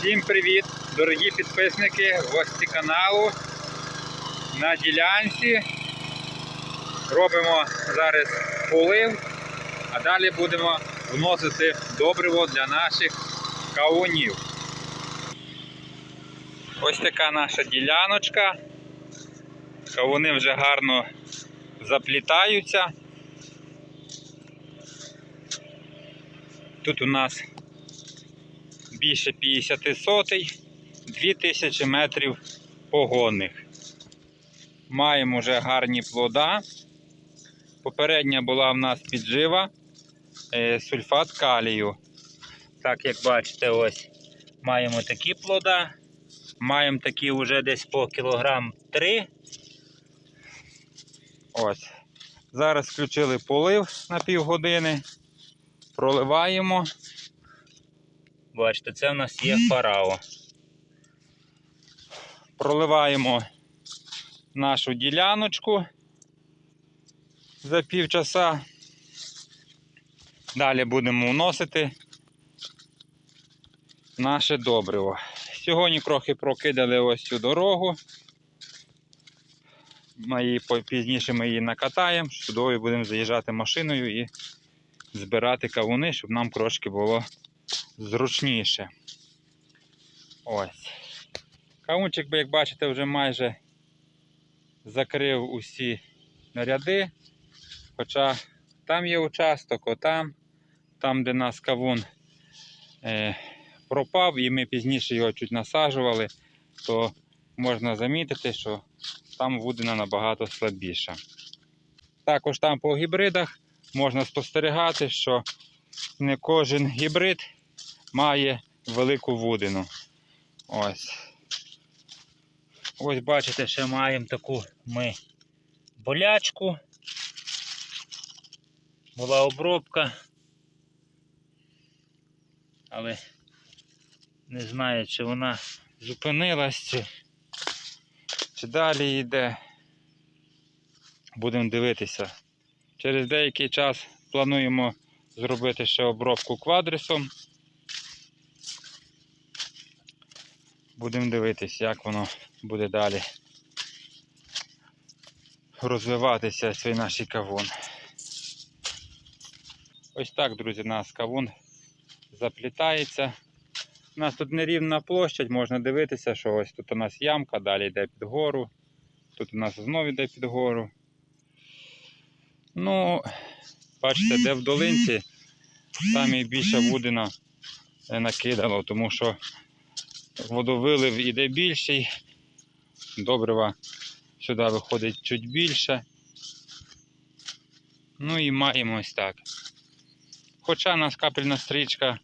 Всім привіт, дорогі підписники, гості каналу. На ділянці робимо зараз полив, а далі будемо вносити добриво для наших кавунів. Ось така наша діляночка. Кавуни вже гарно заплітаються. Тут у нас більше 50 сотий, 2000 метрів погонних. Маємо вже гарні плода. Попередня була в нас піджива е, сульфат калію. Так як бачите, ось маємо такі плода. Маємо такі вже десь по кілограм 3. Ось. Зараз включили полив на півгодини. Проливаємо. Бачите, це в нас є фарао. Проливаємо нашу діляночку за півчаса. Далі будемо вносити наше добриво. Сьогодні трохи прокидали ось цю дорогу. Ми пізніше ми її накатаємо, сюди будемо заїжджати машиною і збирати кавуни, щоб нам трошки було зручніше. Ось. Кавунчик, як бачите, вже майже закрив усі ряди. Хоча там є участок, отам, там, де нас кавун е, пропав, і ми пізніше його чуть насаджували, то можна замітити, що там вудина набагато слабіша. Також там по гібридах можна спостерігати, що не кожен гібрид має велику вудину. Ось. Ось бачите, ще маємо таку ми болячку. Була обробка. Але не знаю, чи вона зупинилась, чи, чи далі йде. Будемо дивитися. Через деякий час плануємо зробити ще обробку квадрисом. Будемо дивитися, як воно буде далі розвиватися цей наш кавун. Ось так, друзі, нас кавун заплітається. У нас тут нерівна площадь, можна дивитися, що ось тут у нас ямка, далі йде під гору. Тут у нас знову йде під гору. Ну, бачите, де в долинці, там і більше вудина накидало, тому що водовилив іде більший, добрива сюди виходить чуть більше. Ну і маємо ось так. Хоча у нас капельна стрічка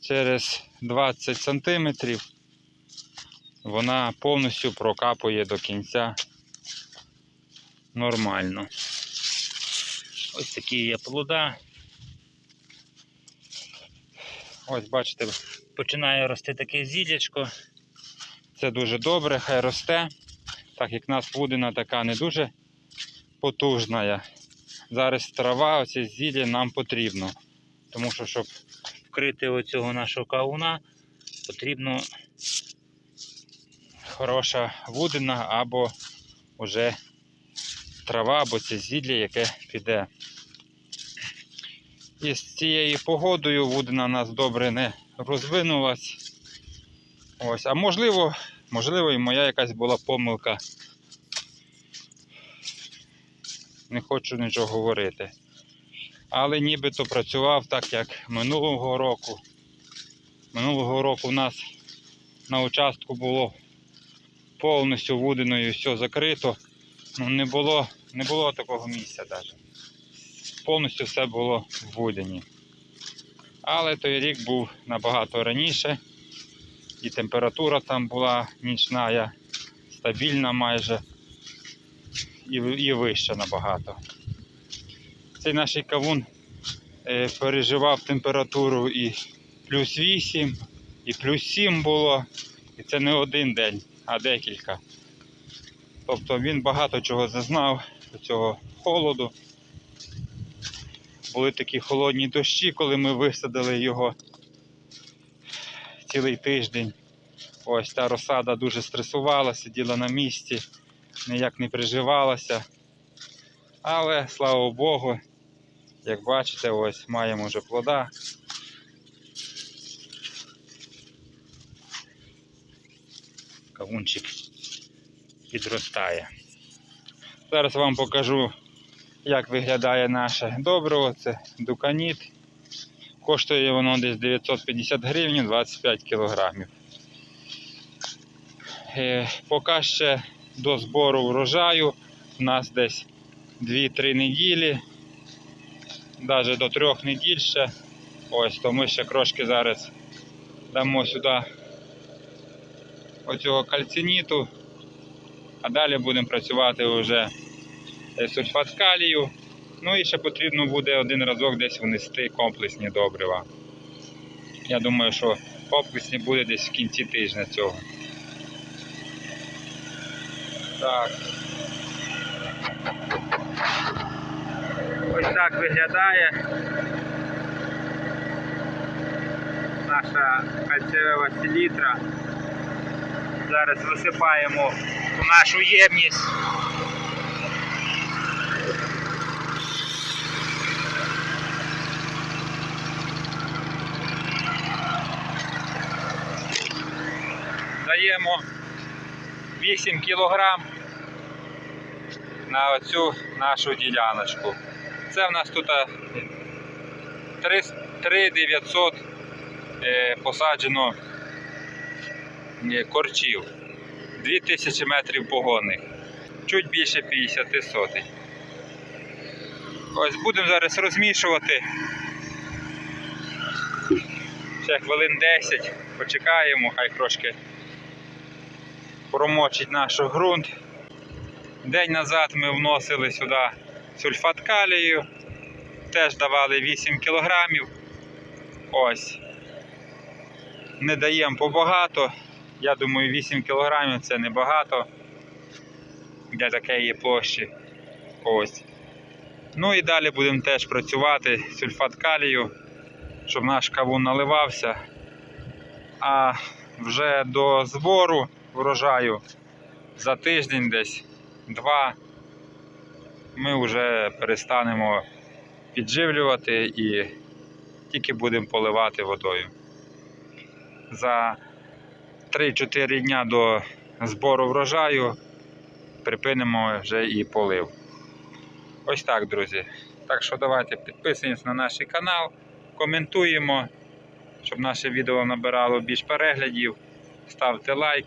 через 20 см, вона повністю прокапує до кінця нормально. Ось такі є плода. Ось бачите, починає рости таке зілячко. Це дуже добре, хай росте. Так як в нас вудина така не дуже потужна. Зараз трава, оце зілля нам потрібно. Тому що, щоб вкрити оцього нашого кауна, потрібно хороша вудина або вже трава, або це зілля, яке піде. І з цією погодою вудина нас добре не розвинулась. Ось, а можливо, можливо, і моя якась була помилка. Не хочу нічого говорити. Але нібито працював так, як минулого року. Минулого року у нас на участку було повністю вудиною все закрито. Ну, не було, не було такого місця навіть. Повністю все було в вудині. Але той рік був набагато раніше. І температура там була нічна, стабільна майже і, вища набагато. Цей наш кавун е, переживав температуру і плюс 8, і плюс 7 було. І це не один день, а декілька. Тобто він багато чого зазнав цього холоду. Були такі холодні дощі, коли ми висадили його. цілий тиждень. Ось та розсада дуже стресувала, сиділа на місці, ніяк не приживалася. Але слава Богу, як бачите, ось маємо вже плода. Кавунчик підростає. Зараз вам покажу, як виглядає наше добриво. Це дуканіт. Коштує воно десь 950 гривень 25 кілограмів. Е, Поки ще до збору врожаю у нас десь 2-3 неділі, навіть до 3 неділь ще. Ось, то ми ще трошки зараз дамо сюди оцього кальциніту, а далі будемо працювати вже сульфат калію. Ну і ще потрібно буде один разок десь внести комплексні добрива. Я думаю, що комплексні буде десь в кінці тижня цього. Так. Ось так виглядає наша кальцієва селітра. Зараз висипаємо у нашу ємність. Даємо 8 кілограм на оцю нашу діляночку. Це в нас тут 3900 е, посаджено е, корчів. 2000 метрів погонних. Чуть більше 50 сотень. Ось будемо зараз розмішувати. Ще хвилин 10 почекаємо, хай трошки промочить наш ґрунт. День назад ми вносили сюди сульфат калію, теж давали 8 кілограмів. Ось. Не даємо побагато. Я думаю, 8 кілограмів це небагато для такої площі. Ось. Ну і далі будемо теж працювати сульфат калію, щоб наш кавун наливався. А вже до збору врожаю за тиждень десь два ми вже перестанемо підживлювати і тільки будемо поливати водою. За 3-4 дня до збору врожаю припинимо вже і полив. Ось так, друзі. Так що давайте підписуємось на наш канал, коментуємо, щоб наше відео набирало більш переглядів. Ставте лайк